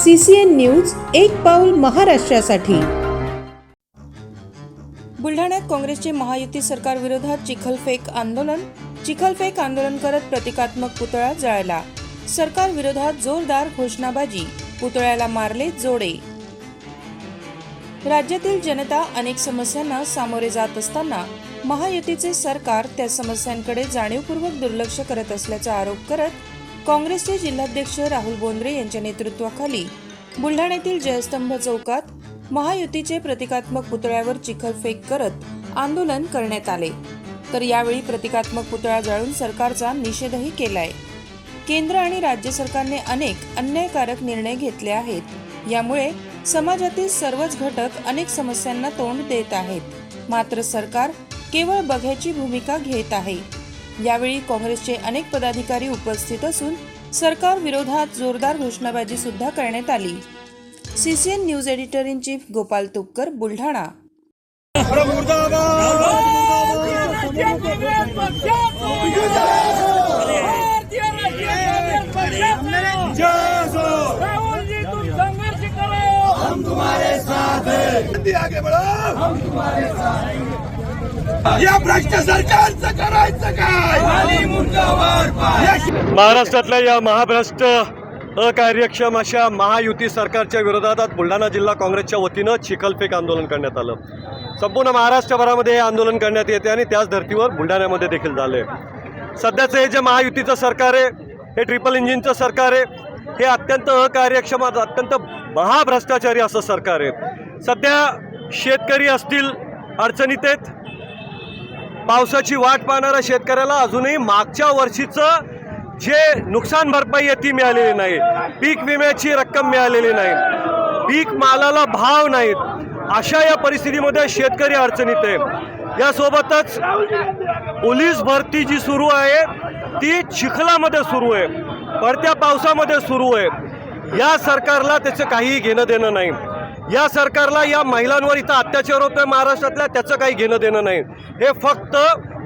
C C N news एक पाऊल महाराष्ट्रासाठी. बुलढाण्यात काँग्रेसचे महायुती सरकार विरोधात चिखलफेक आंदोलन चिखलफेक आंदोलन करत प्रतिकात्मक पुतळा जळला. सरकार विरोधात जोरदार घोषणाबाजी पुतळ्याला मारले जोडे. राज्यातील जनता अनेक समस्यांना सामोरे जात असताना महायुतीचे सरकार त्या समस्यांकडे जाणीवपूर्वक दुर्लक्ष करत असल्याचा आरोप करत काँग्रेसचे जिल्हाध्यक्ष राहुल बोंद्रे यांच्या नेतृत्वाखाली बुलढाण्यातील जयस्तंभ चौकात महायुतीचे प्रतिकात्मक पुतळ्यावर चिखलफेक करत आंदोलन करण्यात आले. तर यावेळी प्रतिकात्मक पुतळा जाळून सरकारचा निषेधही केलाय. केंद्र आणि राज्य सरकारने अनेक अन्यायकारक निर्णय घेतले आहेत. यामुळे समाजातील सर्वच घटक अनेक समस्यांना तोंड देत आहेत. मात्र सरकार केवळ बघ्याची भूमिका घेत आहे. यावेळी काँग्रेसचे अनेक पदाधिकारी उपस्थित असून सरकार विरोधात जोरदार घोषणाबाजी सुद्धा करण्यात आली. CCN news editor in chief Gopal Tupkar Buldhana. आगे बढ़ो हम तुम्हारे साथ या भ्रष्ट सरकारचं करायचं काय? महाराष्ट्रातल्या या महाभ्रष्ट अकार्यक्षम अशा महायुती सरकारच्या विरोधात आज बुलढाणा जिल्हा काँग्रेसच्या वतीनं चिखलफेक आंदोलन करण्यात आलं. संपूर्ण महाराष्ट्रभरामध्ये हे आंदोलन करण्यात येते आणि त्याच धर्तीवर बुलढाण्यामध्ये देखील झाले सध्याचं हे जे महायुतीचं सरकार आहे हे ट्रिपल इंजिनचं सरकार आहे हे अत्यंत अकार्यक्षम अत्यंत महाभ्रष्टाचारी असं सरकार आहे. सध्या शेतकरी असतील अडचणीत आहेत पावसाची वाट पाहणाऱ्या शेतकऱ्याला अजूनही मागच्या वर्षीचं जे नुकसान भरपाई आहे ती मिळालेली नाही. पीक विम्याची रक्कम मिळालेली नाही. पीक मालाला भाव नाहीत. अशा या परिस्थितीमध्ये शेतकरी अडचणीत आहे. यासोबतच पोलीस भरती जी सुरू आहे ती चिखलामध्ये सुरू आहे. पडत्या पावसामध्ये सुरू आहे. या सरकारला त्याचं काहीही घेणं देणं नाही. या सरकारला या महिलांवर इथं अत्याचार होतोय महाराष्ट्रातल्या त्याचं काही घेणं देणं नाही. हे फक्त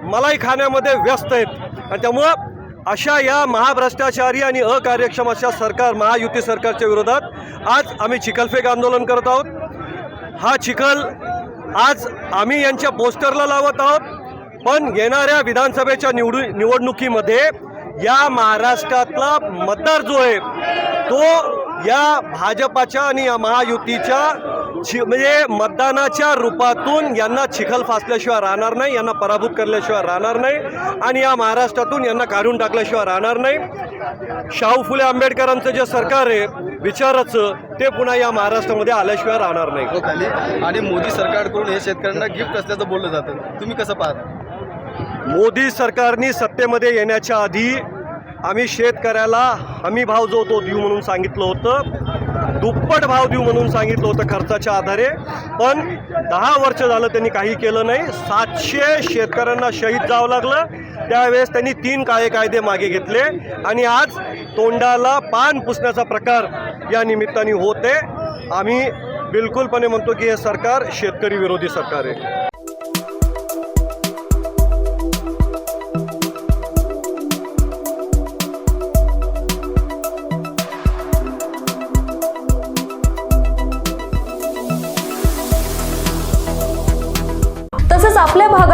मलाई खाण्यामध्ये व्यस्त आहेत. आणि त्यामुळं अशा या महाभ्रष्टाचारी आणि अकार्यक्षम अशा सरकार महायुती सरकारच्या विरोधात आज आम्ही चिखलफेक आंदोलन करत आहोत. हा चिखल आज आम्ही यांच्या पोस्टरला लावत आहोत. पण येणाऱ्या विधानसभेच्या निवडू निवडणुकीमध्ये या महाराष्ट्रातला मतदार जो आहे तो या भाजपाच्या आणि या महायुतीच्या म्हणजे मतदानाच्या रूपातून यांना चिखल फासल्याशिवाय राहणार नाही यांना पराभूत करल्याशिवाय राहणार नाही आणि या महाराष्ट्रातून यांना काढून टाकल्याशिवाय राहणार नाही. शाहू फुले आंबेडकरांचं जे सरकार आहे विचाराचं ते पुन्हा या महाराष्ट्रामध्ये आल्याशिवाय राहणार नाही. आणि मोदी सरकारकडून हे शेतकऱ्यांना गिफ्ट असल्याचं बोललं जातं. तुम्ही कसं पाहता? मोदी सरकारने सत्तेमध्ये येण्याच्या आधी आम्ही शेतकऱ्याला हमी भाव जो तो देऊ म्हणून सांगितलं होतं दुप्पट भाव देऊ म्हणून सांगितलं होतं खर्चाच्या आधारे पण दहा वर्ष झालं त्यांनी काही केलं नाही. सातशे शेतकऱ्यांना शहीद जावं लागलं. त्यावेळेस त्यांनी तीन काळे कायदे मागे घेतले आणि आज तोंडाला पान पुसण्याचा प्रकार या निमित्ताने होते. आम्ही बिलकुलपणे म्हणतो की हे सरकार शेतकरी विरोधी सरकार आहे.